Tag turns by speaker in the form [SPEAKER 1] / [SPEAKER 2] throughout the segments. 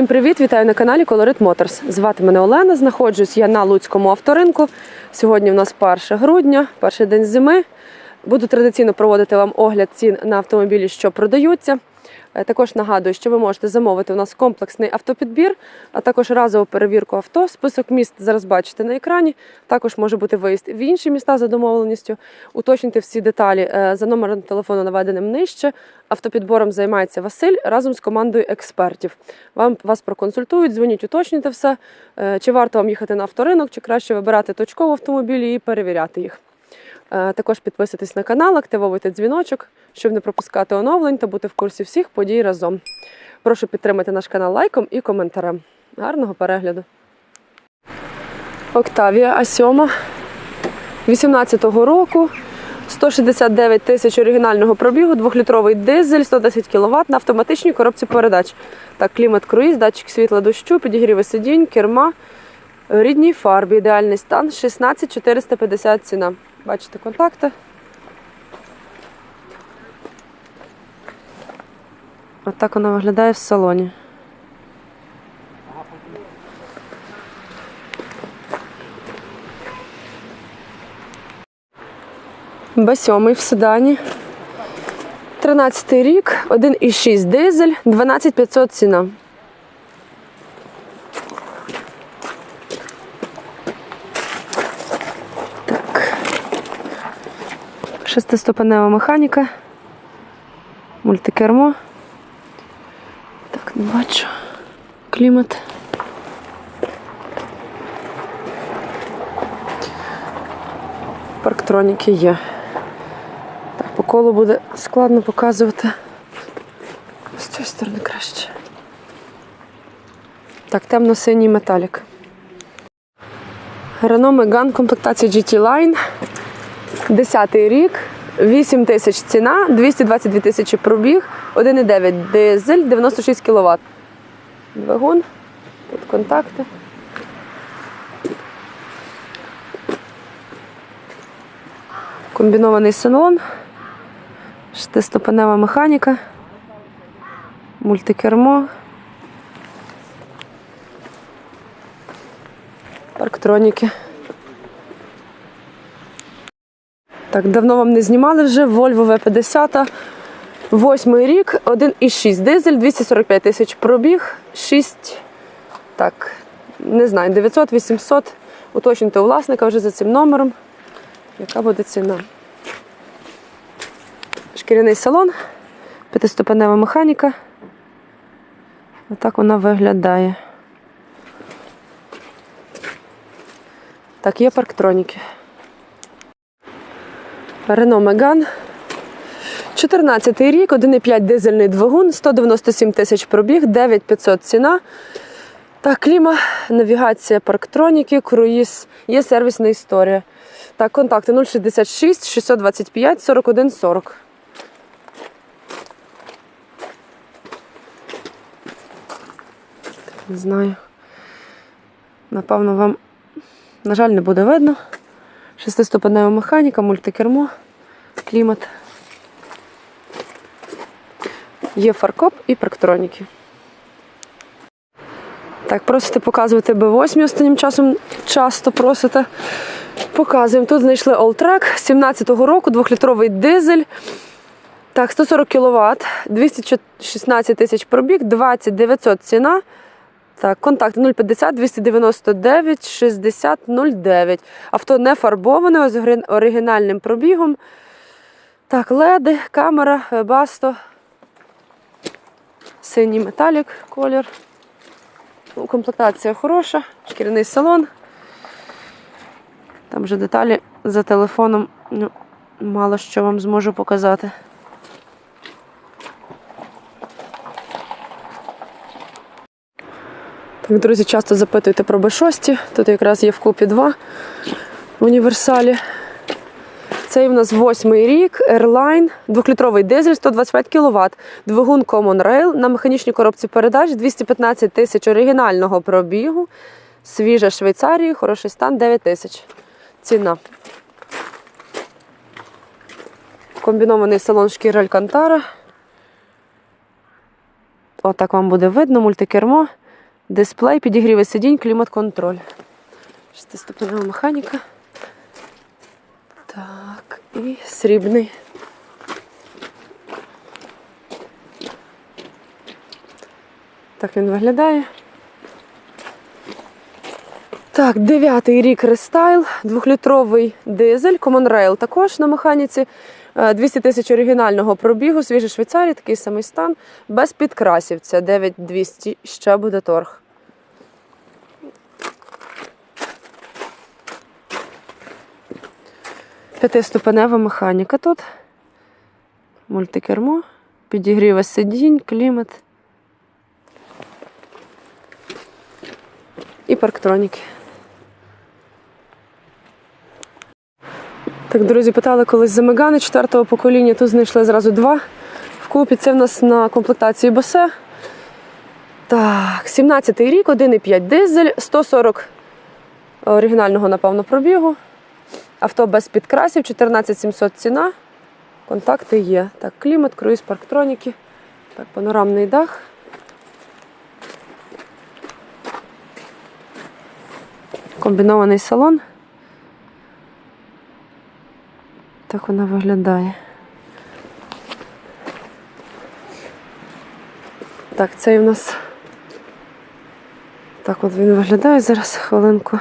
[SPEAKER 1] Всім привіт! Вітаю на каналі Colorit Motors. Звати мене Олена. Знаходжусь я на Луцькому авторинку. Сьогодні у нас 1 грудня, перший день зими. Буду традиційно проводити вам огляд цін на автомобілі, що продаються. Е, Також нагадую, що ви можете замовити у нас комплексний автопідбір, а також разову перевірку авто. Список міст зараз бачите на екрані. Також може бути виїзд в інші міста за домовленістю. Уточнити всі деталі е, за номером телефону, наведеним нижче. Автопідбором займається Василь разом з командою експертів. Вам вас проконсультують, дзвоніть, уточнюйте все, е, чи варто вам їхати на авторинок, чи краще вибирати точково автомобілі і перевіряти їх. Е, Також підписуйтесь на канал, активовуйте дзвіночок, щоб не пропускати оновлень та бути в курсі всіх подій разом. Прошу підтримати наш канал лайком і коментарем. Гарного перегляду. Октавія А7 18-го року. 169 тисяч оригінального пробігу, 2-літровий дизель, 110 кВт на автоматичній коробці передач. Так, клімат круїз, датчик світла дощу, підігріви сидінь, керма, рідній фарбі, ідеальний стан, 16 450 ціна. Бачите контакти. Отак вона виглядає в салоні. Б7 в седані. 13 рік, 1,6 дизель, 12500 ціна. Шестиступенева механіка. Мультикермо. Так, не бачу. Клімат. Парктроніки є. Так, по колу буде складно показувати. З цієї сторони краще. Так, темно-синій металік. Renault Megane комплектація GT Line. 10 рік, 8 тисяч ціна, 222 тисячі пробіг, 1,9 дизель, 96 кВт. Двигун, тут контакти. Комбінований салон, шестиступенева механіка, мультикермо, парктроніки. Так, давно вам не знімали вже. Volvo V50. Восьмий рік, 1,6 дизель, 245 тисяч пробіг, 6, так, не знаю, 900-800. Уточнюйте у власника вже за цим номером. Яка буде ціна? Шкіряний салон, п'ятиступенева механіка. Отак вона виглядає. Так, є парктроніки. Renault Megane. 14 рік, 1,5 дизельний двигун, 197 тисяч пробіг, 9500 ціна. Так, кліма, навігація, парктроніки, круїз, є сервісна історія. Так, контакти 066 625 41 40. Не знаю. Напевно, вам, на жаль, не буде видно. Шестиступенева механіка, мультикермо, клімат. Є фаркоп і парктроніки. Так, просите показувати Б8 останнім часом часто просите. Показуємо. Тут знайшли Alltrack 17-го року, 2-літровий дизель. Так, 140 кВт, 216 тисяч пробіг, 20 900 ціна. Так, контакт 050 299 60 09. Авто не фарбоване, з оригінальним пробігом. Так, леди, камера, басто. Синій металік, колір. Ну, Комплектація хороша, шкіряний салон. Там вже деталі за телефоном ну, мало що вам зможу показати. Друзі, часто запитуєте про Б6. Тут якраз є вкупі 2 в універсалі. Цей у нас восьмий рік, Airline, двохлітровий дизель, 125 кВт, двигун Common Rail на механічній коробці передач, 215 тисяч оригінального пробігу, свіжа Швейцарії, хороший стан, 9 тисяч. Ціна. Комбінований салон шкіра Алькантара. Отак вам буде видно, мультикермо, дисплей, підігріви сидінь, клімат-контроль. Шестиступенева механіка. Так, і срібний. Так він виглядає. Так, дев'ятий рік рестайл, двохлітровий дизель, Common Rail також на механіці. Е, 200 тисяч оригінального пробігу, свіжий Швейцарії, такий самий стан, без підкрасів. Це 9200, ще буде торг. П'ятиступенева механіка тут. Мультикермо, підігріве сидінь, клімат. І парктроніки. Так, друзі, питали колись за Мегани четвертого покоління. Тут знайшли зразу два. Вкупі це в нас на комплектації Босе. Так, 17-й рік, 1,5 дизель, 140 оригінального, напевно, пробігу. Авто без підкрасів, 14700 ціна. Контакти є. Так, клімат, круїз, парктроніки. Так, панорамний дах. Комбінований салон. Так вона виглядає. Так, цей у нас. Так от він виглядає зараз хвилинку.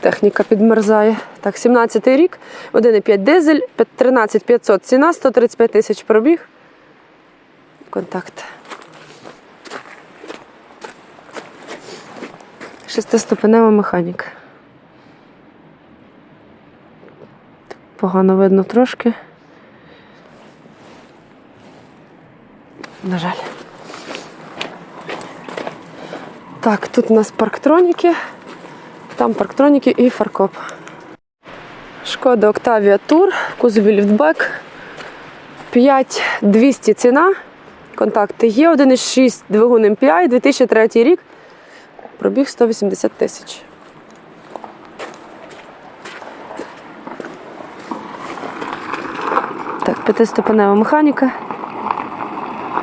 [SPEAKER 1] Техніка підмерзає. Так, 17-й рік, 1,5 дизель, 13 500 ціна, 135 тисяч пробіг. Контакт. Шестиступенева механіка. Погано видно трошки. На жаль. Так, тут у нас парктроніки, там парктроніки і фаркоп. Шкода Octavia Tour, кузові ліфтбек. 5200 ціна. Контакти є. 1,6 двигун MPI, 2003 рік. Пробіг 180 тисяч. П'ятиступенева механіка.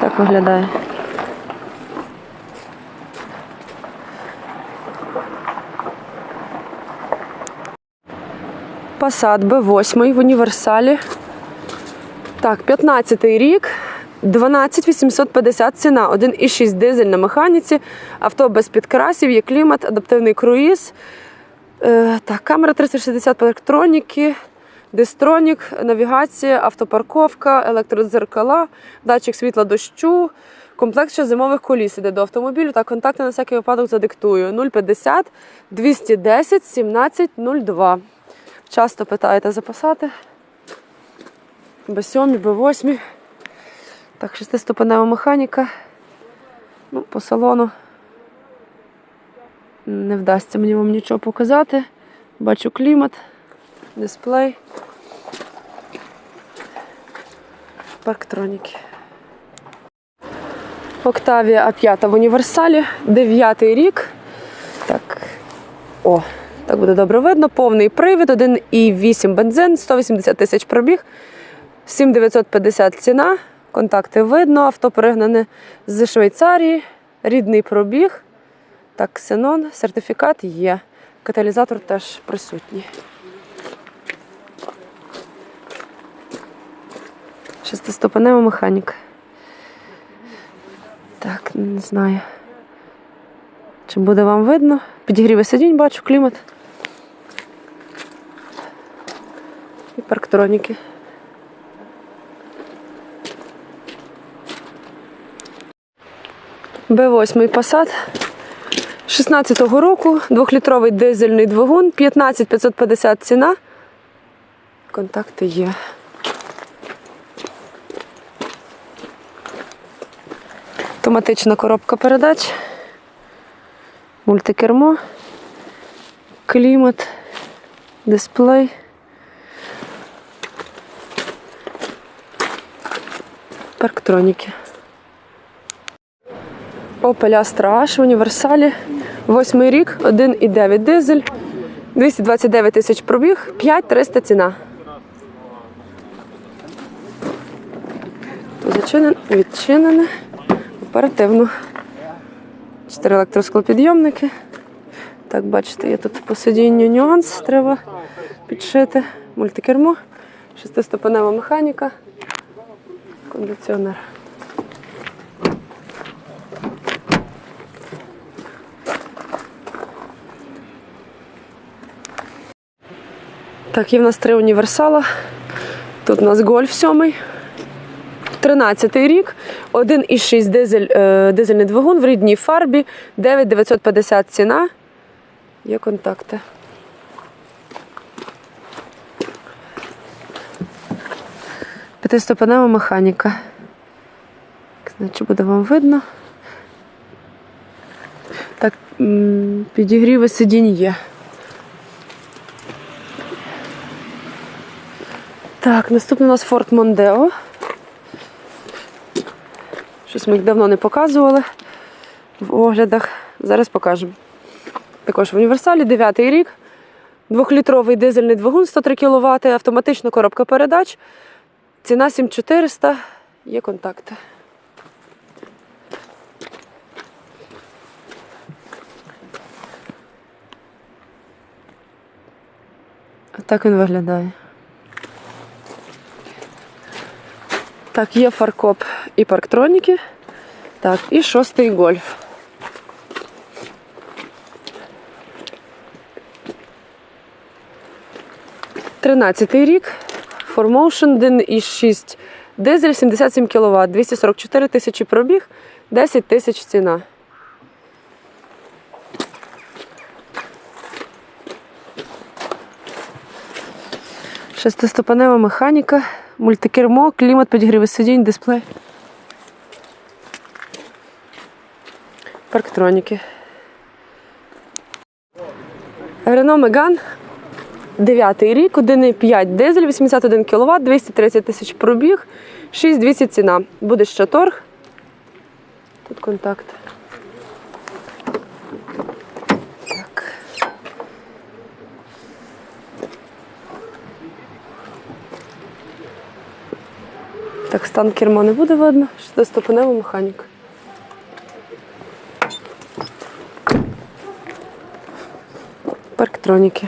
[SPEAKER 1] Так виглядає. Passat B8 в універсалі. Так, 15-й рік. 12 850 ціна, 1,6 дизель на механіці, авто без підкрасів, є клімат, адаптивний круїз. Е, так, камера 360 електроніки, дистронік, навігація, автопарковка, електродзеркала, датчик світла дощу, комплект ще зимових коліс іде до автомобілю. Так, контакти на всякий випадок задиктую 050 210 17 02. Часто питаєте записати. Б7, Б8. Так, шестиступенева механіка. Ну, по салону не вдасться мені вам нічого показати. Бачу клімат, дисплей, парктроніки. Октавія А5 в універсалі, 9 рік. Так, о, так буде добре видно. Повний привід, 1,8 бензин, 180 тисяч пробіг, 7950 ціна. Контакти видно, авто перегнане з Швейцарії, рідний пробіг. Так, ксенон, сертифікат є. Каталізатор теж присутній. Шестиступенева механіка. Так, не знаю. Чи буде вам видно? Підігріве сидінь, бачу, клімат. І парктроніки. Б8 Passat 16-го року, двохлітровий дизельний двигун, 15 550 ціна. Контакти є. Автоматична коробка передач, мультикермо, клімат, дисплей. Парктроніки. Opel Astra H в універсалі. Восьмий рік, 1,9 дизель, 229 тисяч пробіг, 5300 ціна. Тут Відчинене, відчинене. Оперативно. Чотири електросклопідйомники. Так, бачите, є тут по сидінню нюанс, треба підшити. Мультикермо, шестиступенева механіка, кондиціонер. Так, є в нас три універсала. Тут у нас гольф сьомий. 13-й рік, 1,6 дизель, е, дизельний двигун в рідній фарбі, 9950 ціна. Є контакти. П'ятиступенева механіка. Значить, буде вам видно. Так, підігріви сидінь є. Так, наступний у нас Ford Mondeo. Щось ми їх давно не показували в оглядах. Зараз покажемо. Також в універсалі 9 рік. Двохлітровий дизельний двигун 103 кВт, автоматична коробка передач. Ціна 7400. Є контакти. Так він виглядає. Так, є фаркоп і парктроніки. Так, і шостий гольф. Тринадцятий рік. Formotion 1,6 дизель 77 кВт, 244 тисячі пробіг, 10 тисяч ціна. Шестиступенева механіка, мультикермо, клімат, підігріви сидінь, дисплей. Парктроніки. Renault Megane, 9 рік, 1,5 дизель, 81 кВт, 230 тисяч пробіг, 6200 ціна. Буде ще торг. Тут контакт. Так. Так, стан керма не буде видно. Шестиступенева механіка. Парктроніки.